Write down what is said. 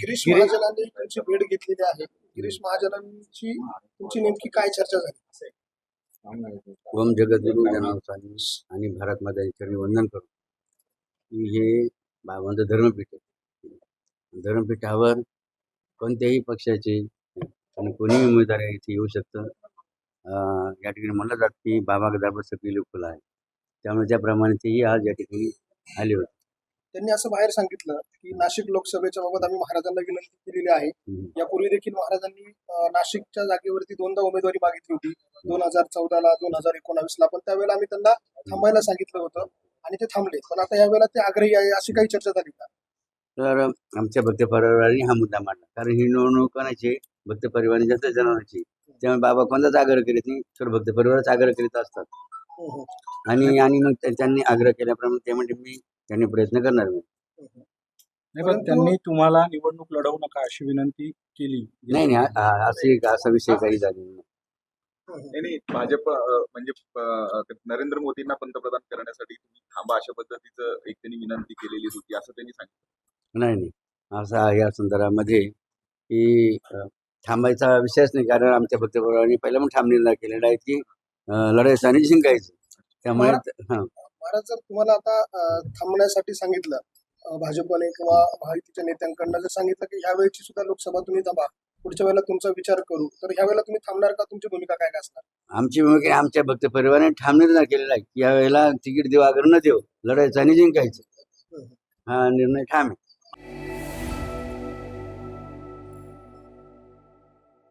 गिरीश महाजनांनी तुमची भेट घेतलेली आहे. गिरीश महाजनांची तुमची नेमकी काय चर्चा झाली? ओम जगद्गुरु जनावसानी आणि भारत माता चरणी वंदन करू की हे बाबांचं धर्मपीठ. आहे धर्मपीठावर कोणत्याही पक्षाचे आणि कोणीही उमेदवार आहे इथे येऊ शकतं. या ठिकाणी म्हणलं जातं की बाबा गदाबर सपिल खुला आहे त्यामुळे त्याप्रमाणे तेही आज या ठिकाणी आले होते. त्यांनी असं बाहेर सांगितलं की नाशिक लोकसभेच्या बाबत आम्ही महाराजांना विनंती केलेली आहे. यापूर्वी देखील महाराजांनी नाशिकच्या जागेवरती दोनदा उमेदवारी मागितली होती. दोन हजार चौदाला दोन हजार एकोणावीसला. पण त्यावेळेला आम्ही त्यांना थांबायला सांगितलं होतं आणि ते थांबले. पण आता यावेळेला ते आग्रही आहे अशी काही चर्चा झाली का? तर आमच्या भक्त परिवाराने हा मुद्दा मांडला. कारण ही निवडणूक कोणाची? भक्त परिवाराने जनता जनावरांची त्यामुळे बाबा कोणताच आग्रह करीत नाही तर भक्त परिवारच आग्रह करीत असतात. हम्म, हम्म, आणि आणि मग त्या- त्यांनी आग्रह केल्याप्रमाणे ते म्हणजे मी त्यांनी प्रयत्न करणार मी. नाही पण त्यांनी तुम्हाला निवडणूक लढवू नका अशी विनंती केली नाही नाही आ- आ- असे असा विषय काही झालेला नाही हम्म. नाही नाही भाजप अ, म्हणजे अ, नरेंद्र मोदींना पंतप्रधान करण्यासाठी तुम्ही थांबा अशा पद्धतीचं एक त्यांनी विनंती केलेली होती असं त्यांनी सांगितलं नाही नाही असा या संदर्भामध्ये की अ, थांबायचा विषयच नाही कारण आमच्या भक्त परिवाराने पहिला पण ठाम निर्णय केलेला आहे की अ, लढायचं आणि जिंकायचं त्यामुळे हां महाराज जर तुम्हाला आता थांबण्यासाठी सांगितलं भाजपने किंवा महायुतीच्या नेत्यांकडनं जर सांगितलं की ह्या वेळची सुद्धा लोकसभा तुम्ही थांबा पुढच्या वेळेला तुमचा विचार करू तर ह्या वेळेला तुम्ही थांबणार का? तुमची भूमिका काय काय असणार? आमची भूमिका आमच्या भक्त परिवाराने ठाम निर्णय केलेला आहे. की यावेळेला तिकीट देऊ आग्रह न देऊ लढायचं आणि जिंकायचं. हा निर्णय ठाम आहे.